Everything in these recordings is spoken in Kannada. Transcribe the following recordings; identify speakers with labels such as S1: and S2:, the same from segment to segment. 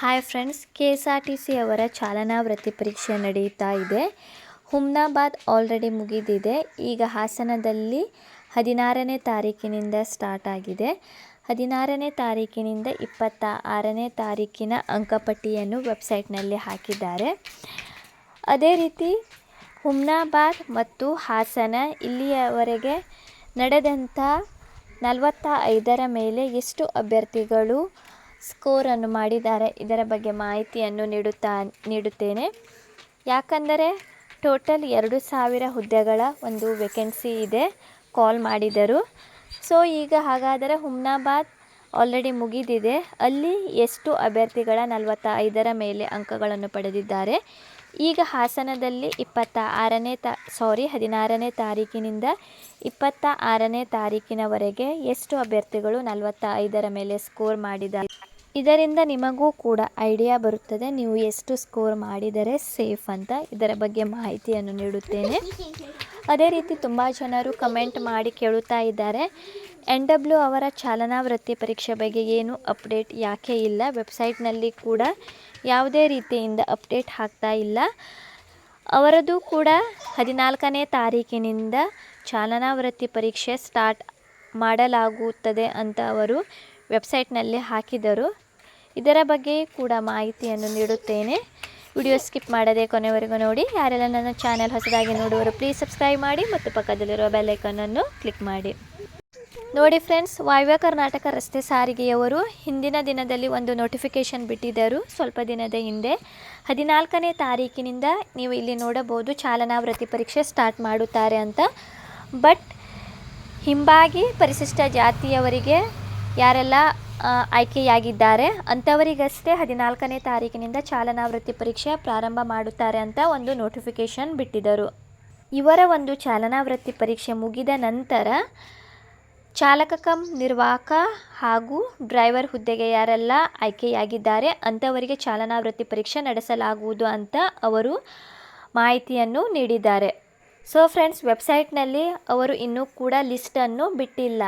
S1: Hi friends K S R T C ಅವರ ಚಾಲನಾ ವೃತ್ತಿ ಪರೀಕ್ಷೆ ನಡೆಯುತ್ತಾ ಇದೆ. ಹುಮ್ನಾಬಾದ್ ಆಲ್ರೆಡಿ ಮುಗಿದಿದೆ. ಈಗ ಹಾಸನದಲ್ಲಿ ಹದಿನಾರನೇ ತಾರೀಕಿನಿಂದ ಸ್ಟಾರ್ಟ್ ಆಗಿದೆ. ಹದಿನಾರನೇ ತಾರೀಕಿನಿಂದ ಇಪ್ಪತ್ತ ಆರನೇ ತಾರೀಕಿನ ಅಂಕಪಟ್ಟಿಯನ್ನು ವೆಬ್ಸೈಟ್ನಲ್ಲಿ ಹಾಕಿದ್ದಾರೆ. ಅದೇ ರೀತಿ ಹುಮ್ನಾಬಾದ್ ಮತ್ತು ಹಾಸನ ಇಲ್ಲಿಯವರೆಗೆ ನಡೆದಂಥ ನಲವತ್ತ ಐದರ ಮೇಲೆ ಎಷ್ಟು ಅಭ್ಯರ್ಥಿಗಳು ಸ್ಕೋರನ್ನು ಮಾಡಿದ್ದಾರೆ. ಇದರ ಬಗ್ಗೆ ಮಾಹಿತಿಯನ್ನು ನೀಡುತ್ತಾ, ನೀಡುತ್ತೇನೆ. ಯಾಕಂದರೆ ಟೋಟಲ್ ಎರಡು ಸಾವಿರ ಹುದ್ದೆಗಳ ಒಂದು ವೇಕೆನ್ಸಿ ಇದೆ ಕಾಲ್ ಮಾಡಿದರು. ಸೊ ಈಗ ಹಾಗಾದರೆ ಹುಮ್ನಾಬಾದ್ ಆಲ್ರೆಡಿ ಮುಗಿದಿದೆ. ಅಲ್ಲಿ ಎಷ್ಟು ಅಭ್ಯರ್ಥಿಗಳ ನಲವತ್ತ ಐದರ ಮೇಲೆ ಅಂಕಗಳನ್ನು ಪಡೆದಿದ್ದಾರೆ? ಈಗ ಹಾಸನದಲ್ಲಿ ಇಪ್ಪತ್ತ ಆರನೇ ತಾ ಸಾರಿ ಹದಿನಾರನೇ ತಾರೀಕಿನಿಂದ ಇಪ್ಪತ್ತ ಆರನೇ ತಾರೀಕಿನವರೆಗೆ ಎಷ್ಟು ಅಭ್ಯರ್ಥಿಗಳು ನಲವತ್ತ ಐದರ ಮೇಲೆ ಸ್ಕೋರ್ ಮಾಡಿದ್ದಾರೆ? ಇದರಿಂದ ನಿಮಗೂ ಕೂಡ ಐಡಿಯಾ ಬರುತ್ತದೆ. ನೀವು ಎಷ್ಟು ಸ್ಕೋರ್ ಮಾಡಿದರೆ ಸೇಫ್ ಅಂತ ಇದರ ಬಗ್ಗೆ ಮಾಹಿತಿಯನ್ನು ನೀಡುತ್ತೇನೆ. ಅದೇ ರೀತಿ ತುಂಬ ಜನರು ಕಮೆಂಟ್ ಮಾಡಿ ಕೇಳುತ್ತಾ ಇದ್ದಾರೆ. ಎನ್ ಡಬ್ಲ್ಯೂ ಅವರ ಚಾಲನಾ ವೃತ್ತಿ ಪರೀಕ್ಷೆ ಬಗ್ಗೆ ಏನು ಅಪ್ಡೇಟ್ ಯಾಕೆ ಇಲ್ಲ? ವೆಬ್ಸೈಟ್ನಲ್ಲಿ ಕೂಡ ಯಾವುದೇ ರೀತಿಯಿಂದ ಅಪ್ಡೇಟ್ ಹಾಕ್ತಾ ಇಲ್ಲ. ಅವರದು ಕೂಡ ಹದಿನಾಲ್ಕನೇ ತಾರೀಕಿನಿಂದ ಚಾಲನಾ ವೃತ್ತಿ ಪರೀಕ್ಷೆ ಸ್ಟಾರ್ಟ್ ಮಾಡಲಾಗುತ್ತದೆ ಅಂತ ಅವರು ವೆಬ್ಸೈಟ್ನಲ್ಲಿ ಹಾಕಿದರು ಇದರ ಬಗ್ಗೆ ಕೂಡ ಮಾಹಿತಿಯನ್ನು ನೀಡುತ್ತೇನೆ. ವಿಡಿಯೋ ಸ್ಕಿಪ್ ಮಾಡದೆ ಕೊನೆವರೆಗೂ ನೋಡಿ. ಯಾರೆಲ್ಲ ನನ್ನ ಚಾನೆಲ್ ಹೊಸದಾಗಿ ನೋಡುವರು ಪ್ಲೀಸ್ ಸಬ್ಸ್ಕ್ರೈಬ್ ಮಾಡಿ ಮತ್ತು ಪಕ್ಕದಲ್ಲಿರುವ ಬೆಲ್ಲೈಕನನ್ನು ಕ್ಲಿಕ್ ಮಾಡಿ. ನೋಡಿ ಫ್ರೆಂಡ್ಸ್, ವಾಯುವ್ಯ ಕರ್ನಾಟಕ ರಸ್ತೆ ಸಾರಿಗೆಯವರು ಹಿಂದಿನ ದಿನದಲ್ಲಿ ಒಂದು ನೋಟಿಫಿಕೇಷನ್ ಬಿಟ್ಟಿದ್ದರು. ಸ್ವಲ್ಪ ದಿನದ ಹಿಂದೆ, ಹದಿನಾಲ್ಕನೇ ತಾರೀಕಿನಿಂದ ನೀವು ಇಲ್ಲಿ ನೋಡಬಹುದು ಚಾಲನಾ ವೃತ್ತಿ ಪರೀಕ್ಷೆ ಸ್ಟಾರ್ಟ್ ಮಾಡುತ್ತಾರೆ ಅಂತ. ಬಟ್, ಹಿಂಬಾಗಿ ಪರಿಶಿಷ್ಟ ಜಾತಿಯವರಿಗೆ ಯಾರೆಲ್ಲ ಆಯ್ಕೆಯಾಗಿದ್ದಾರೆ, ಅಂಥವರಿಗಷ್ಟೇ ಹದಿನಾಲ್ಕನೇ ತಾರೀಕಿನಿಂದ ಚಾಲನಾ ವೃತ್ತಿ ಪರೀಕ್ಷೆ ಪ್ರಾರಂಭ ಮಾಡುತ್ತಾರೆ ಅಂತ ಒಂದು ನೋಟಿಫಿಕೇಷನ್ ಬಿಟ್ಟಿದ್ದರು. ಇವರ ಒಂದು ಚಾಲನಾ ವೃತ್ತಿ ಪರೀಕ್ಷೆ ಮುಗಿದ ನಂತರ ಚಾಲಕ ಕಂ ನಿರ್ವಾಹಕ ಹಾಗೂ ಡ್ರೈವರ್ ಹುದ್ದೆಗೆ ಯಾರೆಲ್ಲ ಆಯ್ಕೆಯಾಗಿದ್ದಾರೆ, ಅಂಥವರಿಗೆ ಚಾಲನಾ ವೃತ್ತಿ ಪರೀಕ್ಷೆ ನಡೆಸಲಾಗುವುದು ಅಂತ ಅವರು ಮಾಹಿತಿಯನ್ನು ನೀಡಿದ್ದಾರೆ. ಸೊ ಫ್ರೆಂಡ್ಸ್ ವೆಬ್ಸೈಟ್ನಲ್ಲಿ ಅವರು ಇನ್ನೂ ಕೂಡ ಲಿಸ್ಟನ್ನು ಬಿಟ್ಟಿಲ್ಲ.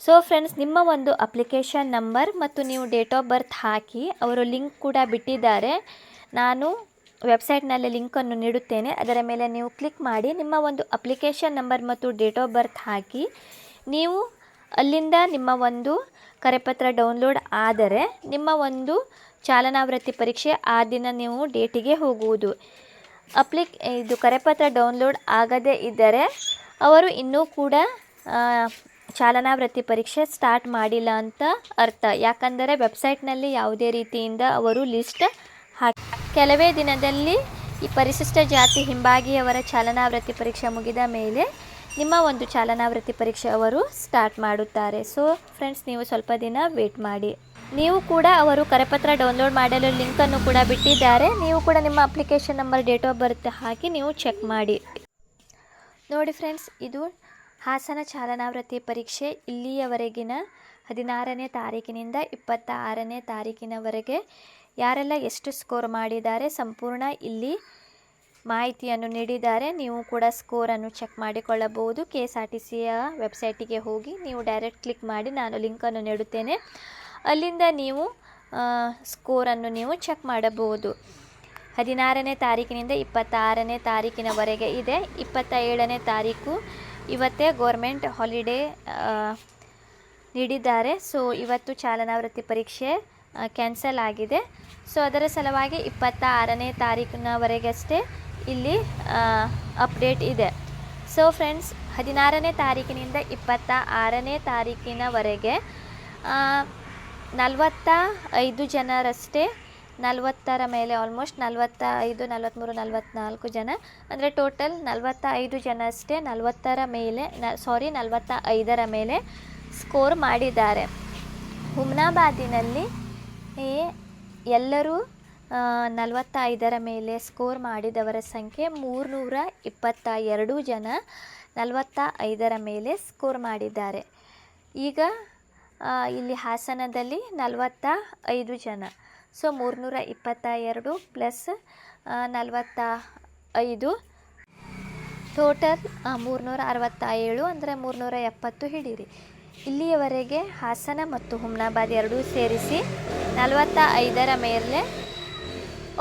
S1: ಸೊ ಫ್ರೆಂಡ್ಸ್ ನಿಮ್ಮ ಒಂದು ಅಪ್ಲಿಕೇಶನ್ ನಂಬರ್ ಮತ್ತು ನೀವು ಡೇಟ್ ಆಫ್ ಬರ್ತ್ ಹಾಕಿ, ಅವರು ಲಿಂಕ್ ಕೂಡ ಬಿಟ್ಟಿದ್ದಾರೆ. ನಾನು ವೆಬ್ಸೈಟ್ನಲ್ಲಿ ಲಿಂಕನ್ನು ನೀಡುತ್ತೇನೆ. ಅದರ ಮೇಲೆ ನೀವು ಕ್ಲಿಕ್ ಮಾಡಿ, ನಿಮ್ಮ ಒಂದು ಅಪ್ಲಿಕೇಶನ್ ನಂಬರ್ ಮತ್ತು ಡೇಟ್ ಆಫ್ ಬರ್ತ್ ಹಾಕಿ. ನೀವು ಅಲ್ಲಿಂದ ನಿಮ್ಮ ಒಂದು ಕರೆಪತ್ರ ಡೌನ್ಲೋಡ್ ಆದರೆ, ನಿಮ್ಮ ಒಂದು ಚಾಲನಾವೃತ್ತಿ ಪರೀಕ್ಷೆ ಆ ದಿನ ನೀವು ಡೇಟಿಗೆ ಹೋಗುವುದು. ಅಪ್ಲಿಕ್ ಇದು ಕರೆಪತ್ರ ಡೌನ್ಲೋಡ್ ಆಗದೇ ಇದ್ದರೆ, ಅವರು ಇನ್ನೂ ಕೂಡ ಚಾಲನಾ ವೃತ್ತಿ ಪರೀಕ್ಷೆ ಸ್ಟಾರ್ಟ್ ಮಾಡಿಲ್ಲ ಅಂತ ಅರ್ಥ. ಯಾಕಂದರೆ ವೆಬ್ಸೈಟ್ನಲ್ಲಿ ಯಾವುದೇ ರೀತಿಯಿಂದ ಅವರು ಲಿಸ್ಟ್ ಹಾಕಿ ಕೆಲವೇ ದಿನದಲ್ಲಿ ಈ ಪರಿಶಿಷ್ಟ ಜಾತಿ ಹಿಂಬಾಗಿಯವರ ಚಾಲನಾ ವೃತ್ತಿ ಪರೀಕ್ಷೆ ಮುಗಿದ ಮೇಲೆ ನಿಮ್ಮ ಒಂದು ಚಾಲನಾ ವೃತ್ತಿ ಪರೀಕ್ಷೆ ಅವರು ಸ್ಟಾರ್ಟ್ ಮಾಡುತ್ತಾರೆ. ಸೊ ಫ್ರೆಂಡ್ಸ್ ನೀವು ಸ್ವಲ್ಪ ದಿನ ವೇಟ್ ಮಾಡಿ. ನೀವು ಕೂಡ ಅವರು ಕರೆಪತ್ರ ಡೌನ್ಲೋಡ್ ಮಾಡಲು ಲಿಂಕನ್ನು ಕೂಡ ಬಿಟ್ಟಿದ್ದಾರೆ. ನೀವು ಕೂಡ ನಿಮ್ಮ application number date of birth ಹಾಕಿ ನೀವು ಚೆಕ್ ಮಾಡಿ. ನೋಡಿ ಫ್ರೆಂಡ್ಸ್ ಇದು ಹಾಸನ ಚಾಲನಾ ವೃತ್ತಿ ಪರೀಕ್ಷೆ ಇಲ್ಲಿಯವರೆಗಿನ ಹದಿನಾರನೇ ತಾರೀಕಿನಿಂದ ಇಪ್ಪತ್ತ ಆರನೇ ತಾರೀಕಿನವರೆಗೆ ಯಾರೆಲ್ಲ ಎಷ್ಟು ಸ್ಕೋರ್ ಮಾಡಿದ್ದಾರೆ ಸಂಪೂರ್ಣ ಇಲ್ಲಿ ಮಾಹಿತಿಯನ್ನು ನೀಡಿದ್ದಾರೆ. ನೀವು ಕೂಡ ಸ್ಕೋರನ್ನು ಚೆಕ್ ಮಾಡಿಕೊಳ್ಳಬಹುದು. ಕೆ ಎಸ್ ಆರ್ ಟಿ ಸಿಯ ವೆಬ್ಸೈಟಿಗೆ ಹೋಗಿ ನೀವು ಡೈರೆಕ್ಟ್ ಕ್ಲಿಕ್ ಮಾಡಿ ನಾನು ಲಿಂಕನ್ನು ನೀಡುತ್ತೇನೆ. ಅಲ್ಲಿಂದ ನೀವು ಸ್ಕೋರನ್ನು ನೀವು ಚೆಕ್ ಮಾಡಬಹುದು. ಹದಿನಾರನೇ ತಾರೀಕಿನಿಂದ ಇಪ್ಪತ್ತಾರನೇ ತಾರೀಕಿನವರೆಗೆ ಇದೆ. ಇಪ್ಪತ್ತ ಏಳನೇ ತಾರೀಕು ಇವತ್ತೇ ಗೋರ್ಮೆಂಟ್ ಹಾಲಿಡೇ ನೀಡಿದ್ದಾರೆ. ಸೊ ಇವತ್ತು ಚಾಲನಾ ವೃತ್ತಿ ಪರೀಕ್ಷೆ ಕ್ಯಾನ್ಸಲ್ ಆಗಿದೆ. ಸೊ ಅದರ ಸಲುವಾಗಿ ಇಪ್ಪತ್ತ ಆರನೇ ತಾರೀಕಿನವರೆಗಷ್ಟೇ ಇಲ್ಲಿ ಅಪ್ಡೇಟ್ ಇದೆ. ಸೊ ಫ್ರೆಂಡ್ಸ್ ಹದಿನಾರನೇ ತಾರೀಕಿನಿಂದ ಇಪ್ಪತ್ತ ಆರನೇ ತಾರೀಕಿನವರೆಗೆ ನಲವತ್ತ ಐದು ಜನರಷ್ಟೇ ನಲವತ್ತರ ಮೇಲೆ ಆಲ್ಮೋಸ್ಟ್ ನಲವತ್ತ ಐದು ನಲವತ್ತ್ಮೂರು ನಲವತ್ತ್ನಾಲ್ಕು ಜನ. ಅಂದರೆ ಟೋಟಲ್ ನಲವತ್ತ ಐದು ಜನ ಅಷ್ಟೇ ನಲವತ್ತರ ಮೇಲೆ, ನ ಸಾರಿ ನಲವತ್ತ ಐದರ ಮೇಲೆ ಸ್ಕೋರ್ ಮಾಡಿದ್ದಾರೆ. ಹುಮ್ನಾಬಾದಿನಲ್ಲಿ ಎಲ್ಲರೂ ನಲವತ್ತ ಐದರ ಮೇಲೆ ಸ್ಕೋರ್ ಮಾಡಿದವರ ಸಂಖ್ಯೆ ಮೂರುನೂರ ಇಪ್ಪತ್ತ ಎರಡು ಜನ ನಲವತ್ತ ಐದರ ಮೇಲೆ ಸ್ಕೋರ್ ಮಾಡಿದ್ದಾರೆ. ಈಗ ಇಲ್ಲಿ ಹಾಸನದಲ್ಲಿ ನಲವತ್ತ ಐದು ಜನ. ಸೊ ಮೂರುನೂರ ಇಪ್ಪತ್ತ ಎರಡು ಪ್ಲಸ್ ನಲವತ್ತ ಐದು ಟೋಟಲ್ ಮೂರುನೂರ ಅರವತ್ತ ಏಳು ಅಂದರೆ ಮೂರುನೂರ ಎಪ್ಪತ್ತು ಹಿಡೀರಿ. ಇಲ್ಲಿಯವರೆಗೆ ಹಾಸನ ಮತ್ತು ಹುಮ್ನಾಬಾದ್ ಎರಡೂ ಸೇರಿಸಿ ನಲವತ್ತ ಐದರ ಮೇಲೆ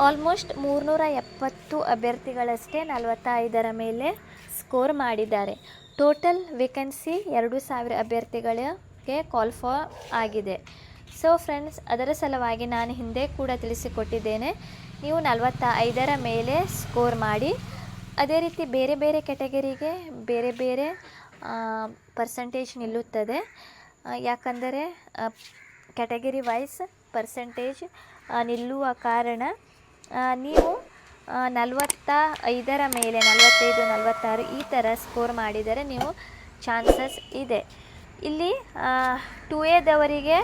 S1: ಆಲ್ಮೋಸ್ಟ್ ಮೂರುನೂರ ಎಪ್ಪತ್ತು ಅಭ್ಯರ್ಥಿಗಳಷ್ಟೇ ನಲವತ್ತ ಐದರ ಮೇಲೆ ಸ್ಕೋರ್ ಮಾಡಿದ್ದಾರೆ. ಟೋಟಲ್ ವೇಕೆನ್ಸಿ ಎರಡು ಸಾವಿರ ಅಭ್ಯರ್ಥಿಗಳಿಗೆ ಕಾಲ್ಫಾ ಆಗಿದೆ. ಸೊ ಫ್ರೆಂಡ್ಸ್ ಅದರ ಸಲುವಾಗಿ ನಾನು ಹಿಂದೆ ಕೂಡ ತಿಳಿಸಿಕೊಟ್ಟಿದ್ದೇನೆ. ನೀವು ನಲವತ್ತ ಐದರ ಮೇಲೆ ಸ್ಕೋರ್ ಮಾಡಿ. ಅದೇ ರೀತಿ ಬೇರೆ ಬೇರೆ ಕ್ಯಾಟಗರಿಗೆ ಬೇರೆ ಬೇರೆ ಪರ್ಸಂಟೇಜ್ ನಿಲ್ಲುತ್ತದೆ. ಯಾಕಂದರೆ ಕ್ಯಾಟಗರಿ ವೈಸ್ ಪರ್ಸಂಟೇಜ್ ನಿಲ್ಲುವ ಕಾರಣ ನೀವು ನಲವತ್ತ ಐದರ ಮೇಲೆ, ನಲವತ್ತೈದು, ನಲವತ್ತಾರು ಈ ಥರ ಸ್ಕೋರ್ ಮಾಡಿದರೆ ನೀವು ಚಾನ್ಸಸ್ ಇದೆ. ಇಲ್ಲಿ ಟು ಎದವರಿಗೆ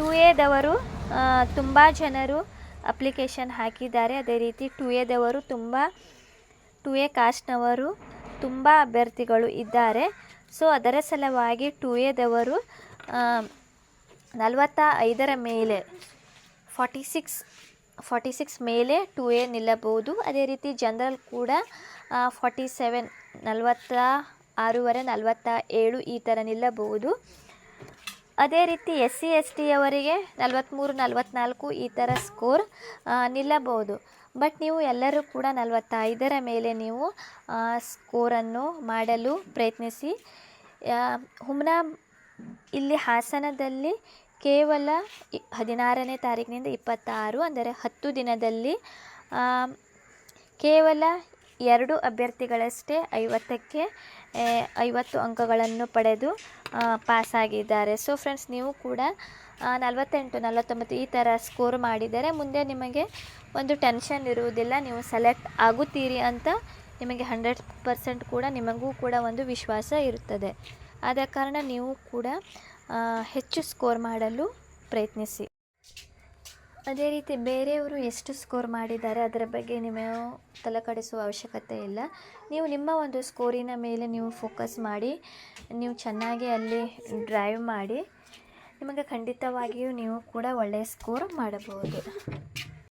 S1: ಟು ಎದವರು ತುಂಬ ಜನರು ಅಪ್ಲಿಕೇಶನ್ ಹಾಕಿದ್ದಾರೆ. ಅದೇ ರೀತಿ ಟು ಎದವರು ತುಂಬ ಟು ಎ ಕಾಸ್ಟ್ನವರು ತುಂಬ ಅಭ್ಯರ್ಥಿಗಳು ಇದ್ದಾರೆ. ಸೊ, ಅದರ ಸಲುವಾಗಿ ಟು ಎದವರು ನಲವತ್ತ ಐದರ ಮೇಲೆ, ಫಾರ್ಟಿ ಸಿಕ್ಸ್ ಫಾರ್ಟಿ ಸಿಕ್ಸ್ ಮೇಲೆ ಟು ಎ ನಿಲ್ಲಬಹುದು. ಅದೇ ರೀತಿ ಜನರಲ್ ಕೂಡ ಫಾರ್ಟಿ ಸೆವೆನ್ ನಲವತ್ತ ಆರೂವರೆ ನಲವತ್ತ ಏಳು ಈ ಥರ ನಿಲ್ಲಬಹುದು. ಅದೇ ರೀತಿ ಎಸ್ ಸಿ ಎಸ್ ಟಿಯವರಿಗೆ ನಲವತ್ತ್ಮೂರು ನಲವತ್ತ್ನಾಲ್ಕು ಈ ಥರ ಸ್ಕೋರ್ ನಿಲ್ಲಬಹುದು. ಬಟ್ ನೀವು ಎಲ್ಲರೂ ಕೂಡ ನಲವತ್ತೈದರ ಮೇಲೆ ನೀವು ಸ್ಕೋರನ್ನು ಮಾಡಲು ಪ್ರಯತ್ನಿಸಿ. ಹುಮ್ನಾ ಇಲ್ಲಿ ಹಾಸನದಲ್ಲಿ ಕೇವಲ ಹದಿನಾರನೇ ತಾರೀಕಿನಿಂದ ಇಪ್ಪತ್ತಾರು, ಅಂದರೆ ಹತ್ತು ದಿನದಲ್ಲಿ ಕೇವಲ ಎರಡು ಅಭ್ಯರ್ಥಿಗಳಷ್ಟೇ ಐವತ್ತಕ್ಕೆ ಐವತ್ತು ಅಂಕಗಳನ್ನು ಪಡೆದು ಪಾಸಾಗಿದ್ದಾರೆ. ಸೊ ಫ್ರೆಂಡ್ಸ್ ನೀವು ಕೂಡ ನಲವತ್ತೆಂಟು, ನಲವತ್ತೊಂಬತ್ತು ಈ ಥರ ಸ್ಕೋರ್ ಮಾಡಿದರೆ ಮುಂದೆ ನಿಮಗೆ ಒಂದು ಟೆನ್ಷನ್ ಇರುವುದಿಲ್ಲ. ನೀವು ಸೆಲೆಕ್ಟ್ ಆಗುತ್ತೀರಿ ಅಂತ ನಿಮಗೆ ಹಂಡ್ರೆಡ್ ಪರ್ಸೆಂಟ್ ಕೂಡ ನಿಮಗೂ ಕೂಡ ಒಂದು ವಿಶ್ವಾಸ ಇರುತ್ತದೆ. ಆದ ಕಾರಣ ನೀವು ಕೂಡ ಹೆಚ್ಚು ಸ್ಕೋರ್ ಮಾಡಲು ಪ್ರಯತ್ನಿಸಿ. ಅದೇ ರೀತಿ ಬೇರೆಯವರು ಎಷ್ಟು ಸ್ಕೋರ್ ಮಾಡಿದ್ದಾರೆ ಅದರ ಬಗ್ಗೆ ನೀವು ತಲೆಕಡಿಸುವ ಅವಶ್ಯಕತೆ ಇಲ್ಲ. ನೀವು ನಿಮ್ಮ ಒಂದು ಸ್ಕೋರಿನ ಮೇಲೆ ನೀವು ಫೋಕಸ್ ಮಾಡಿ, ನೀವು ಚೆನ್ನಾಗಿ ಅಲ್ಲಿ ಡ್ರೈವ್ ಮಾಡಿ, ನಿಮಗೆ ಖಂಡಿತವಾಗಿಯೂ ನೀವು ಕೂಡ ಒಳ್ಳೆಯ ಸ್ಕೋರ್ ಮಾಡಬಹುದು.